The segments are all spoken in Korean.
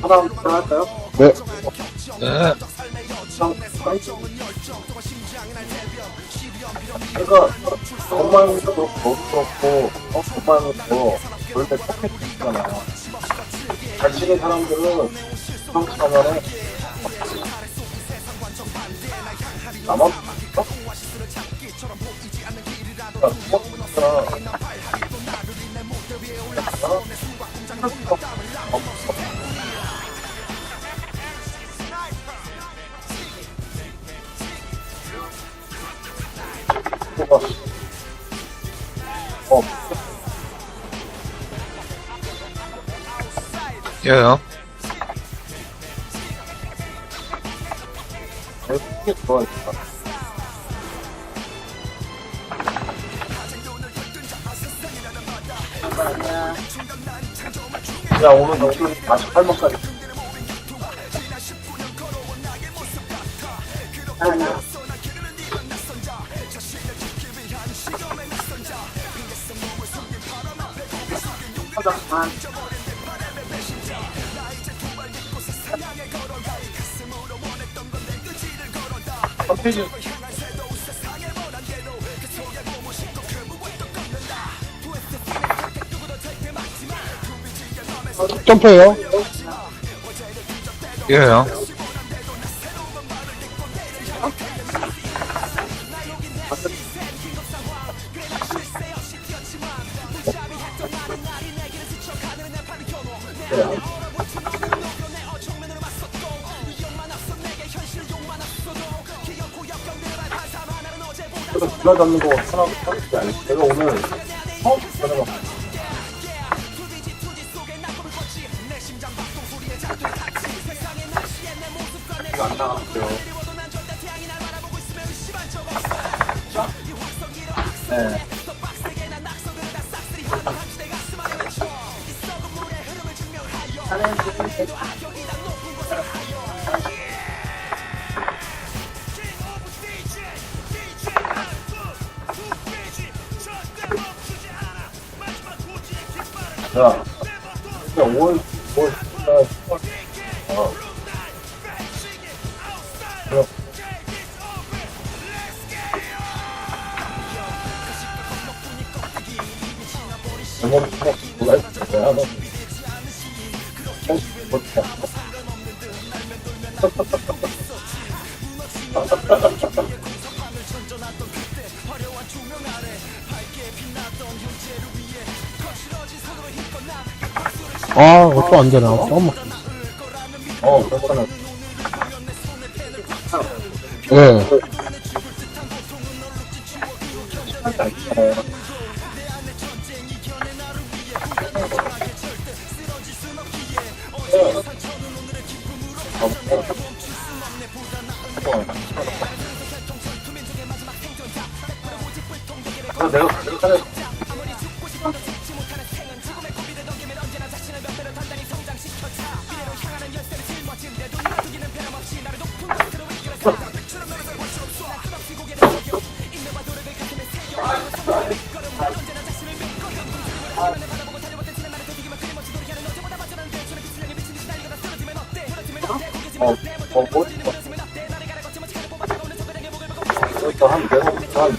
하나 하나 할까요? 네. 네. 그러니까 엄마도 너무 그렇고 어 엄마도 원래 포켓 있잖아. 잘 치는 사람들은 하면은 나만 어? 그러니까 포켓 뛰어요. 좋아했다. 야 오늘 너 48번까지 페이지 점프해요. 뛰어요. 그래서 불러 잡는 거 하나 게 아니고 내가 오늘 처음 불 러가 안 나갔어요. 네. 자, 진짜 5월, 5월, 10월, 10월, 어. 영어 수업 몰라 있을 거야. 너. 알아? 아, 이거 또안 되나? 잠깐만. 어, 그렇구나. 네. 시간이 안있 어, 어, 어, 뭐, 어, 한, 내가, 한,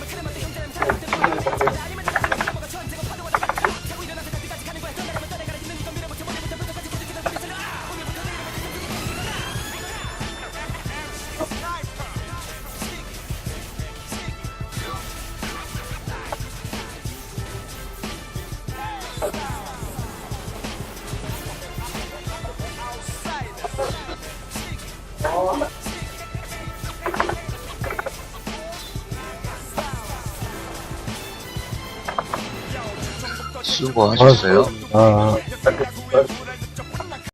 수고하셨어요. 아, 아,